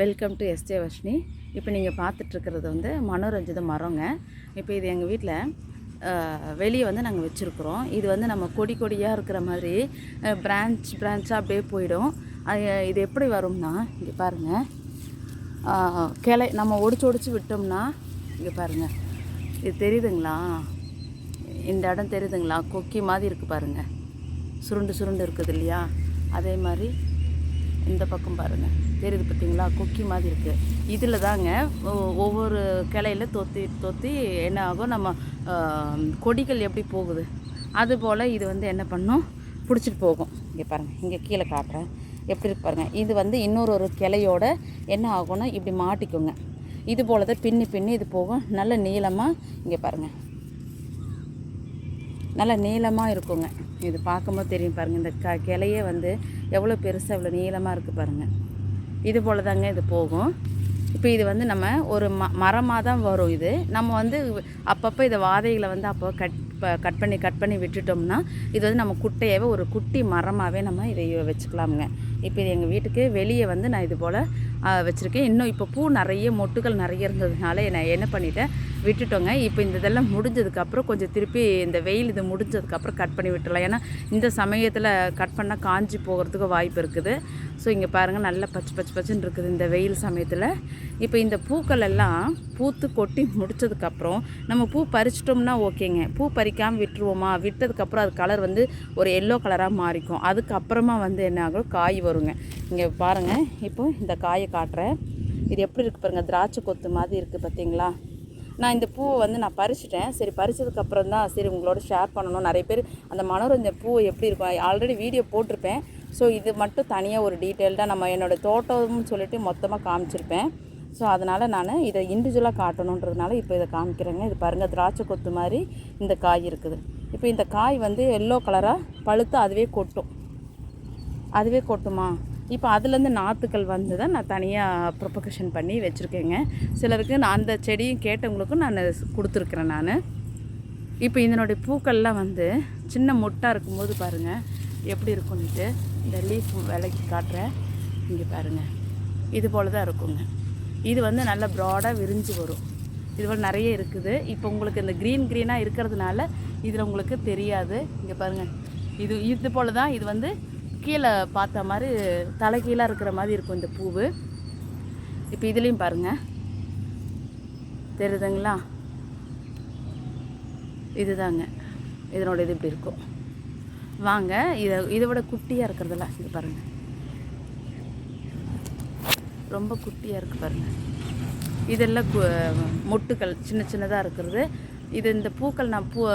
Welcome to SJ Varshini இப்போ நீங்கள் பார்த்துட்ருக்கிறது வந்து மனோரஞ்சித மரங்க. இப்போ இது எங்கள் வீட்டில் வெளியே வந்து நாங்கள் வச்சுருக்குறோம். இது வந்து நம்ம கொடி கொடியாக இருக்கிற மாதிரி பிரான்ச் பிரான்ச்சாக அப்படியே போயிடும். அது இது எப்படி வரும்னா இங்கே பாருங்கள் கிளை நம்ம ஒடிச்சு ஒடிச்சு விட்டோம்னா இங்கே பாருங்கள் இது தெரியுதுங்களா? இந்த இடம் தெரியுதுங்களா? கொக்கி மாதிரி இருக்குது பாருங்கள் சுருண்டு சுருண்டு இருக்குது இல்லையா? அதே மாதிரி இந்த பக்கம் பாருங்கள் தெரியுது பார்த்தீங்களா? கொக்கி மாதிரி இருக்குது இதில் தாங்க ஒ- ஒவ்வொரு கிளையில தொத்தி தொத்தி என்ன ஆகும்? நம்ம கொடிகள் எப்படி போகுது? அதுபோல் இது வந்து என்ன பண்ணும்? பிடிச்சிட்டு போகும். இங்கே பாருங்கள் இங்கே கீழே காட்டுறேன். எப்படி இருப்பாருங்க இது வந்து இன்னொரு ஒரு கிளையோட என்ன ஆகும்னா இப்படி மாட்டிக்குங்க. இது போல் தான் பின்னி பின்னி இது போகும். நல்ல நீளமாக இங்கே பாருங்கள் நல்ல நீளமாக இருக்குங்க. இது பார்க்கும்போது தெரியும் பாருங்கள் இந்த க கிளையே வந்து எவ்வளோ பெருசாக எவ்வளோ நீளமாக இருக்குது பாருங்கள் இது போல் தாங்க இது போகும். இப்போ இது வந்து நம்ம ஒரு ம மரமாக தான் வரும் இது. நம்ம வந்து அப்பப்போ இதை வாதைகளை வந்து அப்போ கட் கட் பண்ணி கட் பண்ணி விட்டுட்டோம்னா இது வந்து நம்ம குட்டையாகவே ஒரு குட்டி மரமாகவே நம்ம இதை வச்சுக்கலாமுங்க. இப்போ இது எங்கள் வீட்டுக்கு வெளியே வந்து நான் இது போல் வச்சுருக்கேன். இன்னும் இப்போ பூ நிறைய மொட்டுகள் நிறைய இருந்ததுனால நான் என்ன பண்ணிட்டேன் விட்டுட்டோங்க. இப்போ இந்த இதெல்லாம் முடிஞ்சதுக்கப்புறம் கொஞ்சம் திருப்பி இந்த வெயில் இது முடிஞ்சதுக்கப்புறம் கட் பண்ணி விட்டுறலாம். ஏன்னா இந்த சமயத்தில் கட் பண்ணால் காஞ்சி போகிறதுக்கு வாய்ப்பு இருக்குது. ஸோ இங்கே பாருங்கள் நல்லா பச்சை பச்சை பச்சைன்னு இருக்குது இந்த வெயில் சமயத்தில். இப்போ இந்த பூக்கள் எல்லாம் பூத்து கொட்டி முடிச்சதுக்கப்புறம் நம்ம பூ பறிச்சிட்டோம்னா ஓகேங்க. பூ பறிக்காமல் விட்டுருவோமா? விட்டதுக்கப்புறம் அது கலர் வந்து ஒரு எல்லோ கலராக மாறிக்கும். அதுக்கப்புறமா வந்து என்ன ஆகும்? காய் வருங்க. இங்கே பாருங்கள் இப்போ இந்த காயை காட்டுறேன். இது எப்படி இருக்குது பாருங்கள் திராட்சை கொத்து மாதிரி இருக்குது பார்த்தீங்களா நான் இந்த பூவை வந்து நான் பறிச்சிட்டேன். சரி பறிச்சதுக்கப்புறம் தான் சரி உங்களோட ஷேர் பண்ணணும். நிறைய பேர் அந்த மனோரஞ்ச பூ எப்படி இருக்கும் ஆல்ரெடி வீடியோ போட்டிருப்பேன். ஸோ இது மட்டும் தனியாக ஒரு டீட்டெயில்டாக நம்ம என்னோடய தோட்டம்னு சொல்லிட்டு மொத்தமாக காமிச்சிருப்பேன். ஸோ அதனால் நான் இதை இண்டிவிஜுவலாக காட்டணுன்றதுனால இப்போ இதை காமிக்கிறேங்க. இது பாருங்கள் திராட்சை கொத்து மாதிரி இந்த காய் இருக்குது. இப்போ இந்த காய் வந்து எல்லோ கலராக பழுத்து அதுவே கொட்டும். அதுவே கொட்டுமா? இப்போ அதுலேருந்து நாற்றுக்கள் வந்து தான் நான் தனியாக ப்ரொபகேஷன் பண்ணி வச்சுருக்கேங்க. சிலருக்கு நான் அந்த செடியும் கேட்டவங்களுக்கும் நான் கொடுத்துருக்குறேன் நான். இப்போ இதனுடைய பூக்கள்லாம் வந்து சின்ன மொட்டாக இருக்கும்போது பாருங்கள் எப்படி இருக்கும்னுட்டு இந்த லீஃப் விலைக்கு காட்டுறேன். இங்கே பாருங்கள் இது போல் தான் இருக்குங்க. இது வந்து நல்லா ப்ராடாக விரிஞ்சு வரும். இது போல் நிறைய இருக்குது. இப்போ உங்களுக்கு இந்த க்ரீன் க்ரீனாக இருக்கிறதுனால இதில் உங்களுக்கு தெரியாது. இங்கே பாருங்கள் இது இது போல் தான் இது வந்து கீழே பார்த்த மாதிரி தலைகீழாக இருக்கிற மாதிரி இருக்கும் இந்த பூவு. இப்போ இதுலேயும் பாருங்கள் தெரியுதுங்களா? இதுதாங்க. இதனோட இது இப்படி இருக்கும். வாங்க இதை இதை விட குட்டியாக இருக்கிறதுல இது பாருங்கள் ரொம்ப குட்டியாக இருக்குது பாருங்கள் இதெல்லாம் கு- மொட்டுக்கள் சின்ன சின்னதாக இருக்கிறது. இது இந்த பூக்கள் நான் பூ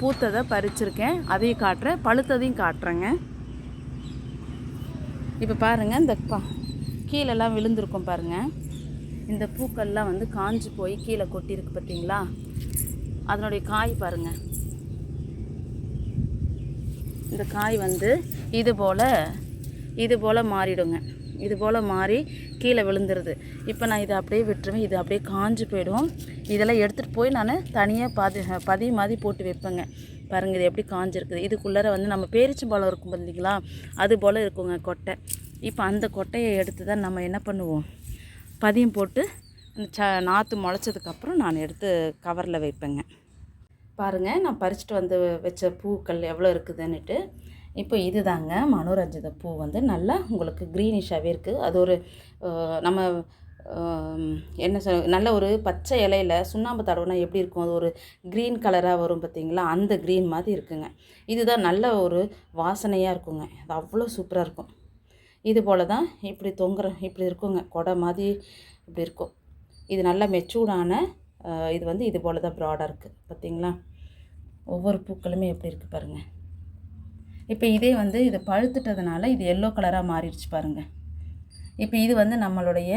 பூத்ததை பறிச்சிருக்கேன். அதையும் காட்டுறேன். பழுத்ததையும் காட்டுறேங்க. இப்போ பாருங்கள் இந்த பா கீழெல்லாம் விழுந்திருக்கும் பாருங்கள் இந்த பூக்கள்லாம் வந்து காஞ்சி போய் கீழே கொட்டியிருக்கு பார்த்தீங்களா? அதனுடைய காய் பாருங்கள் இந்த காய் வந்து இது போல் இது போல் மாறிடுங்க. இது போல் மாறி கீழே விழுந்துருது. இப்போ நான் இதை அப்படியே விட்டுருவேன். இது அப்படியே காஞ்சி போயிடும். இதெல்லாம் எடுத்துகிட்டு போய் நான் தனியாக பாதி பதிய மாதிரி போட்டு வைப்பேங்க. பாருங்கள் இது எப்படி காஞ்சிருக்குது. இதுக்குள்ளார வந்து நம்ம பேரிச்சம்பழம் இருக்கும் பார்த்தீங்களா அது போல் இருக்குங்க கொட்டை. இப்போ அந்த கொட்டையை எடுத்து தான் நம்ம என்ன பண்ணுவோம்? பதியம் போட்டு அந்த ச நாற்று முளைச்சதுக்கப்புறம் நான் எடுத்து கவரில் வைப்பேங்க. பாருங்கள் நான் பறிச்சுட்டு வந்து வச்ச பூக்கள் எவ்வளோ இருக்குதுன்னுட்டு. இப்போ இதுதாங்க மனோரஞ்சித பூ வந்து நல்லா உங்களுக்கு க்ரீனிஷாகவே இருக்குது அது ஒரு நம்ம என்ன சொல் நல்ல ஒரு பச்சை இலையில சுண்ணாம்பு தடவுனா எப்படி இருக்கும்? அது ஒரு க்ரீன் கலராக வரும் பார்த்தீங்களா? அந்த க்ரீன் மாதிரி இருக்குங்க. இதுதான் நல்ல ஒரு வாசனையாக இருக்குங்க. அது அவ்வளோ சூப்பராக இருக்கும். இது போல் தான் இப்படி தொங்குற இப்படி இருக்குங்க. கொடை மாதிரி இப்படி இருக்கும். இது நல்லா மெச்சூர்டான இது வந்து இது போல் தான் ப்ராடாக இருக்குது பார்த்தீங்களா? ஒவ்வொரு பூக்களுமே எப்படி இருக்குது பாருங்கள் இப்போ இதே வந்து இது பழுத்துட்டதுனால இது எல்லோ கலராக மாறிடுச்சு பாருங்கள் இப்போ இது வந்து நம்மளுடைய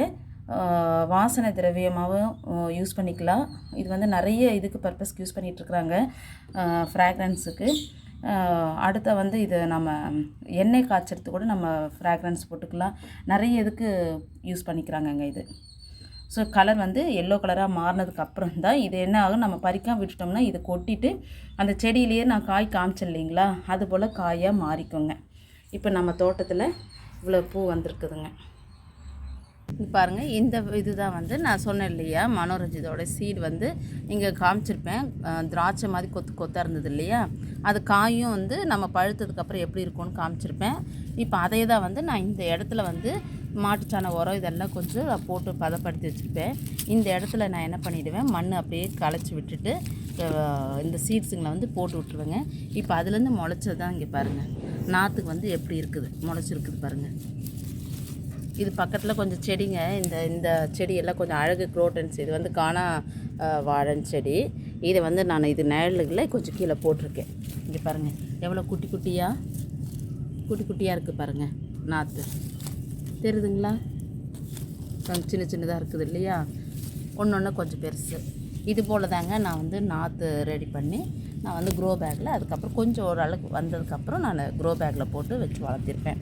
வாசனை திரவியமாகவும் யூஸ் பண்ணிக்கலாம். இது வந்து நிறைய இதுக்கு பர்பஸ்க்கு யூஸ் பண்ணிகிட்ருக்குறாங்க ஃப்ராக்ரன்ஸுக்கு அடுத்த வந்து இது நம்ம எண்ணெய் காய்ச்சறதுக்கு கூட நம்ம ஃப்ராக்ரன்ஸ் போட்டுக்கலாம். நிறைய இதுக்கு யூஸ் பண்ணிக்கிறாங்கங்க இது. ஸோ கலர் வந்து எல்லோ கலராக மாறினதுக்கு அப்புறம் தான் இது என்ன ஆகும் நம்ம பறிக்காம விட்டுட்டோம்னா இது கொட்டிட்டு அந்த செடியிலேயே நான் காய் காமிச்சேன் இல்லைங்களா? அது போல் காயாக மாறிக்கோங்க. இப்போ நம்ம தோட்டத்தில் இவ்வளோ பூ வந்திருக்குதுங்க. பாருங்கள் இந்த இந்த இதுதான் வந்து நான் சொன்னேன் இல்லையா மனோரஞ்சிதோட சீடு வந்து இங்கே காமிச்சிருப்பேன். திராட்சை மாதிரி கொத்து கொத்தாக இருந்தது இல்லையா? அது காயும் வந்து நம்ம பழுத்ததுக்கப்புறம் எப்படி இருக்கும்னு காமிச்சிருப்பேன். இப்போ அதே தான் வந்து நான் இந்த இடத்துல வந்து மாட்டுச்சாண உரம் இதெல்லாம் கொஞ்சம் போட்டு பதப்படுத்தி வச்சுருப்பேன். இந்த இடத்துல நான் என்ன பண்ணிவிடுவேன் மண் அப்படியே களைச்சி விட்டுட்டு இந்த சீட்ஸுங்களை வந்து போட்டு விட்ருவேங்க இப்போ அதுலேருந்து முளைச்சது தான் இங்கே பாருங்கள் நாற்றுக்கு வந்து எப்படி இருக்குது முளைச்சிருக்குது பாருங்கள் இது பக்கத்தில் கொஞ்சம் செடிங்க. இந்த இந்த செடியெல்லாம் கொஞ்சம் அழகு குரோட்டன்ஸ் இது வந்து காணா வாழன் செடி. இதை வந்து நான் இது நிழலுக்குள்ள கொஞ்சம் கீழே போட்டிருக்கேன். இங்கே பாருங்கள் எவ்வளோ குட்டி குட்டியாக குட்டி குட்டியாக இருக்குது பாருங்கள் நாற்று தெரியுதுங்களா? கொஞ்சம் சின்ன சின்னதாக இருக்குது இல்லையா? ஒன்று ஒன்று கொஞ்சம் பெருசு. இது போல் தாங்க நான் வந்து நாற்று ரெடி பண்ணி நான் வந்து க்ரோ பேக்கில் அதுக்கப்புறம் கொஞ்சம் ஓரளவுக்கு வந்ததுக்கப்புறம் நான் க்ரோ பேக்கில் போட்டு வச்சு வளர்த்திருப்பேன்.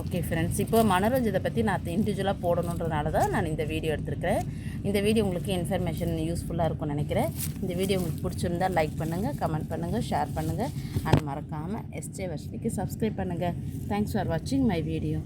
ஓகே ஃப்ரெண்ட்ஸ் இப்போ மனோரஞ்சிதை பற்றி நான் இண்டிவிஜுவலாக போடணுன்றனால தான் நான் இந்த வீடியோ எடுத்திருக்கிறேன். இந்த வீடியோ உங்களுக்கு இன்ஃபர்மேஷன் யூஸ்ஃபுல்லாக இருக்கும்னு நினைக்கிறேன். இந்த வீடியோ உங்களுக்கு பிடிச்சிருந்தா லைக் பண்ணுங்கள் கமெண்ட் பண்ணுங்கள் ஷேர் பண்ணுங்கள் அண்ட் மறக்காமல் எஸ்ஜே வர்ஷினிக்கு சப்ஸ்கிரைப் பண்ணுங்கள் தேங்க்ஸ் ஃபார் வாட்சிங் மை வீடியோ